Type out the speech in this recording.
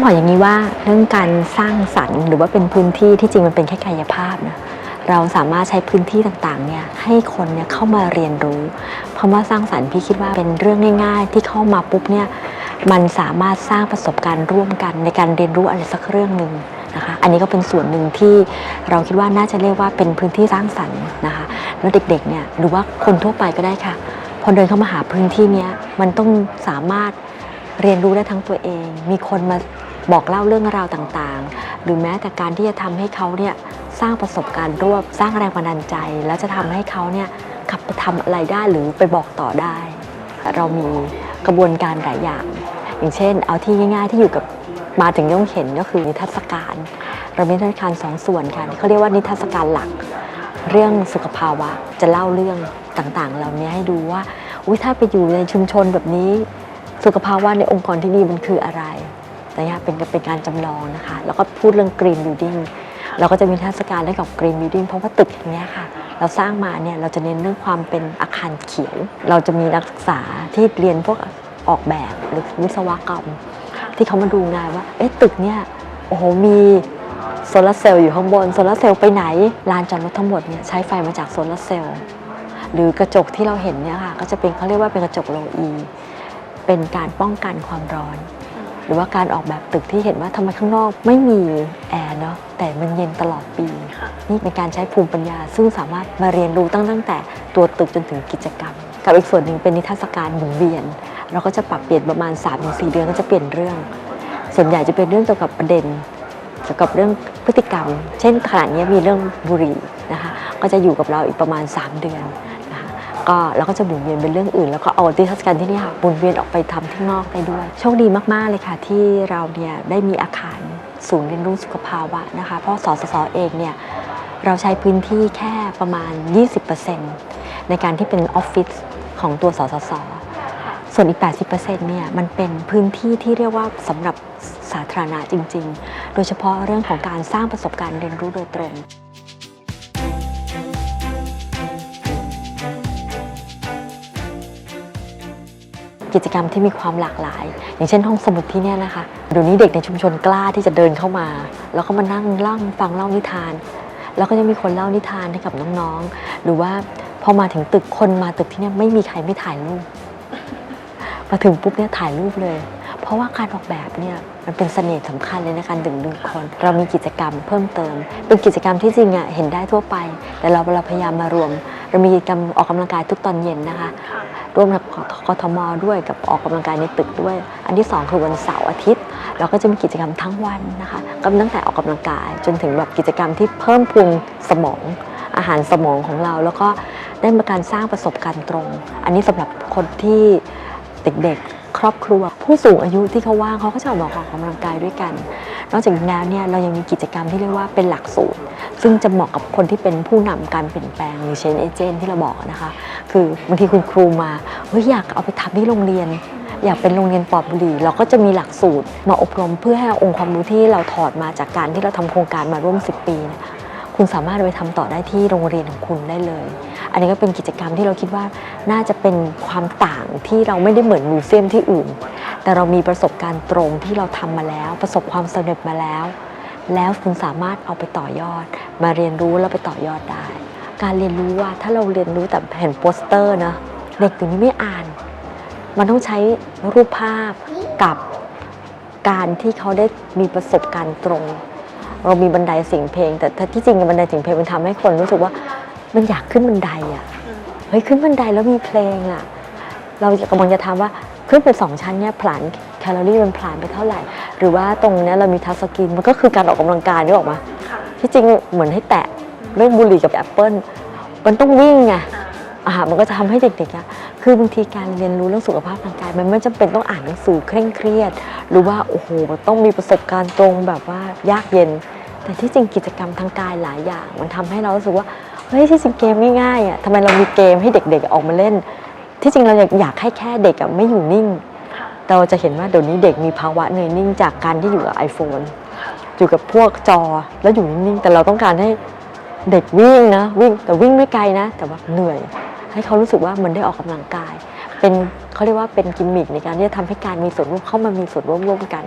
บอกอย่างนี้ว่าเรื่องการสร้างสรรค์หรือว่าเป็นพื้นที่ที่จริงมันเป็นแค่กายภาพนะเราสามารถใช้พื้นที่ต่างๆเนี่ยให้คนเนี่ยเข้ามาเรียนรู้ เพราะว่าสร้างสรรค์พี่คิดว่าเป็นเรื่องง่าย ๆ ที่เข้ามาปุ๊บเนี่ยมันสามารถสร้างประสบการณ์ร่วมกันในการเรียนรู้อะไรสักเรื่องหนึ่งนะคะอันนี้ก็เป็นส่วนหนึ่งที่เราคิดว่าน่าจะเรียกว่าเป็นพื้นที่สร้างสรรค์นะคะแล้วเด็กๆเนี่ยหรือว่าคนทั่วไปก็ได้ค่ะพอเดินเข้ามาหาพื้นที่เนี้ยมันต้องสามารถ เรียนรู้ได้ทั้งตัวเอง มีคนมาบอกเล่าเรื่องราวต่างๆ หรือแม้แต่การที่จะทำให้เขาเนี่ยสร้างประสบการณ์ร่วมสร้างแรงบันดาลใจ แล้วจะทำให้เขาเนี่ยกลับไปทำอะไรได้หรือไปบอกต่อได้ เรามีกระบวนการหลายอย่าง อย่างเช่น เอาที่ง่าย ๆ ที่อยู่กับมาถึงย่อมเห็นก็คือนิทรรศการ เรามีนิทรรศการสองส่วนค่ะเขาเรียกว่านิทรรศการหลัก เรื่องสุขภาวะจะเล่าเรื่องต่างๆ เหล่านี้ให้ดูว่าอุยถ้าไปอยู่ในชุมชนแบบนี้ สุขภาวะในองค์กรที่นี่มันคืออะไรนะคะเป็นเป็นการจำลองนะคะ แล้วก็พูดเรื่อง green building เราก็จะมีเทศกาลเรื่องกับ green building เพราะว่าตึกอย่างเนี้ยค่ะ เราสร้างมาเนี่ยเราจะเน้นเรื่องความเป็นอาคารเขียว เราจะมีนักศึกษาที่เรียนพวกออกแบบหรือวิศวกรรม ที่เขามาดูงานว่าเอ๊ะตึกเนี่ยโอ้โหมีโซลาร์เซลล์อยู่ข้างบนโซลาร์เซลล์ไปไหนลานจอดรถทั้งหมดเนี่ยใช้ไฟมาจากโซลาร์เซลล์หรือกระจกที่เราเห็นเนี่ยค่ะก็จะเป็นเขาเรียกว่าเป็นกระจกโลอี เป็นการป้องกันความร้อน หรือว่าการออกแบบตึกที่เห็นว่าทำไมข้างนอกไม่มีแอร์เนาะแต่มันเย็นตลอดปี นี่เป็นการใช้ภูมิปัญญา ซึ่งสามารถมาเรียนรู้ตั้งตั้งแต่ตัวตึกจนถึงกิจกรรม กับอีกส่วนหนึ่งเป็นนิทรรศการหมุนเวียน เราก็จะปรับเปลี่ยนประมาณ 3-4 เดือนก็จะเปลี่ยนเรื่อง ส่วนใหญ่จะเป็นเรื่องเกี่ยวกับประเด็นเกี่ยวกับเรื่องพฤติกรรม เช่นขณะนี้มีเรื่องบุหรี่นะคะก็จะอยู่กับเราอีกประมาณ 3 เดือนนะคะ ก็เราก็จะหมุนเวียนเป็นเรื่องอื่น แล้วก็เอาที่ทัศการที่นี่ค่ะหมุนเวียนออกไปทำที่นอกได้ด้วย โชคดีมากๆเลยค่ะ ที่เราเนี่ยได้มีอาคารศูนย์เรียนรู้สุขภาวะนะคะ เพราะสสสเองเนี่ยเราใช้พื้นที่แค่ประมาณ 20%ในการที่เป็นออฟฟิศของตัวสสสส่วนอีก 80%เนี่ยมันเป็นพื้นที่ที่เรียกว่าสำหรับสาธารณะจริง ๆ โดยเฉพาะเรื่องของการสร้างประสบการณ์เรียนรู้โดยตรง กิจกรรมที่มีความหลากหลาย อย่างเช่นห้องสมุดที่เนี่ยนะคะเดี๋ยวนี้เด็กในชุมชนกล้าที่จะเดินเข้ามา แล้วก็มานั่งเล่าฟังเล่านิทาน แล้วก็จะมีคนเล่านิทานให้กับน้องๆ หรือว่าพอมาถึงตึกคนมาตึกที่เนี่ยไม่มีใครไม่ถ่ายรูปมาถึงปุ๊บเนี่ยถ่ายรูปเลย เพราะว่าการออกแบบเนี่ยมันเป็นเสน่ห์สำคัญเลยในการดึงดูดคน เรามีกิจกรรมเพิ่มเติม เป็นกิจกรรมที่จริงอะเห็นได้ทั่วไป แต่เราเราพยายามมารวม เรามีกิจกรรมออกกำลังกายทุกตอนเย็นนะคะ ร่วมกับกทมด้วยกับออกกำลังกายในตึกด้วย อันที่สองคือวันเสาร์อาทิตย์ เราก็จะมีกิจกรรมทั้งวันนะคะก็ตั้งแต่ออกกำลังกาย จนถึงแบบกิจกรรมที่เพิ่มพูนสมองอาหารสมองของเรา แล้วก็ได้มาการสร้างประสบการณ์ตรง อันนี้สำหรับคนที่เด็กๆ รอบครัว ผู้สูงอายุที่เขาว่างเขาก็จะออกมาออกกำลังกายด้วยกัน นอกจากนี้แล้วเนี่ยเรายังมีกิจกรรมที่เรียกว่าเป็นหลักสูตร ซึ่งจะเหมาะกับคนที่เป็นผู้นำการเปลี่ยนแปลงหรือเชนเอเจนที่เราบอกนะคะ คือบางทีคุณครูมาเฮ้ยอยากเอาไปทำที่โรงเรียนอยากเป็นโรงเรียนปลอดบุหรี่เราก็จะมีหลักสูตรมาอบรมเพื่อให้องค์ความรู้ที่เราถอดมาจากการที่เราทำโครงการมาร่วม 10 ปี คุณสามารถไปทำต่อได้ที่โรงเรียนของคุณได้เลย อันนี้ก็เป็นกิจกรรมที่เราคิดว่าน่าจะเป็นความต่างที่เราไม่ได้เหมือนมิวเซียมที่อื่น แต่เรามีประสบการณ์ตรงที่เราทำมาแล้ว ประสบความสำเร็จมาแล้ว แล้วคุณสามารถเอาไปต่อยอด มาเรียนรู้แล้วไปต่อยอดได้ การเรียนรู้ว่าถ้าเราเรียนรู้แต่แผ่นโปสเตอร์นะเด็กตัวนี้ไม่อ่าน มันต้องใช้รูปภาพกับการที่เขาได้มีประสบการณ์ตรง เรามีบันไดเสียงเพลง แต่ที่จริงบันไดเสียงเพลงมันทำให้คนรู้สึกว่า มันอยากขึ้นบันไดอะเฮ้ยขึ้นบันไดแล้วมีเพลงอะ เรากำลังจะถามว่าขึ้นไปสองชั้นเนี่ยผลาญแคลอรี่มันผลาญไปเท่าไหร่ หรือว่าตรงเนี้ยเรามีทัชสกรีนมันก็คือการออกกำลังกายนี่ออกมาที่จริงเหมือนให้แตะเรื่องบุหรี่กับแอปเปิลมันต้องวิ่งไงอ่ามันก็จะทำให้เด็กๆอะคือบางทีการเรียนรู้เรื่องสุขภาพทางกาย มันไม่จำเป็นต้องอ่านหนังสือเคร่งเครียด หรือว่าโอ้โหมันต้องมีประสบการณ์ตรงแบบว่ายากเย็น แต่ที่จริงกิจกรรมทางกายหลายอย่าง มันทำให้เรารู้สึกว่า เฮ้ยที่จริงเกมง่ายๆอะทำไมเรามีเกมให้เด็กๆออกมาเล่น ที่จริงเราอยากอยากให้แค่เด็กอะไม่อยู่นิ่งแต่เราจะเห็นว่าเดี๋ยวนี้เด็กมีภาวะเหนื่อยนิ่งจากการที่อยู่กับ iPhone อยู่กับพวกจอแล้วอยู่นิ่งๆแต่เราต้องการให้เด็กวิ่งนะวิ่งแต่วิ่งไม่ไกลนะ แต่ว่าเหนื่อย ให้เขารู้สึกว่ามันได้ออกกำลังกาย เป็นเขาเรียกว่าเป็นกิมมิคในการที่จะทำให้การมีส่วนร่วมเข้ามามีส่วนร่วมร่วมกัน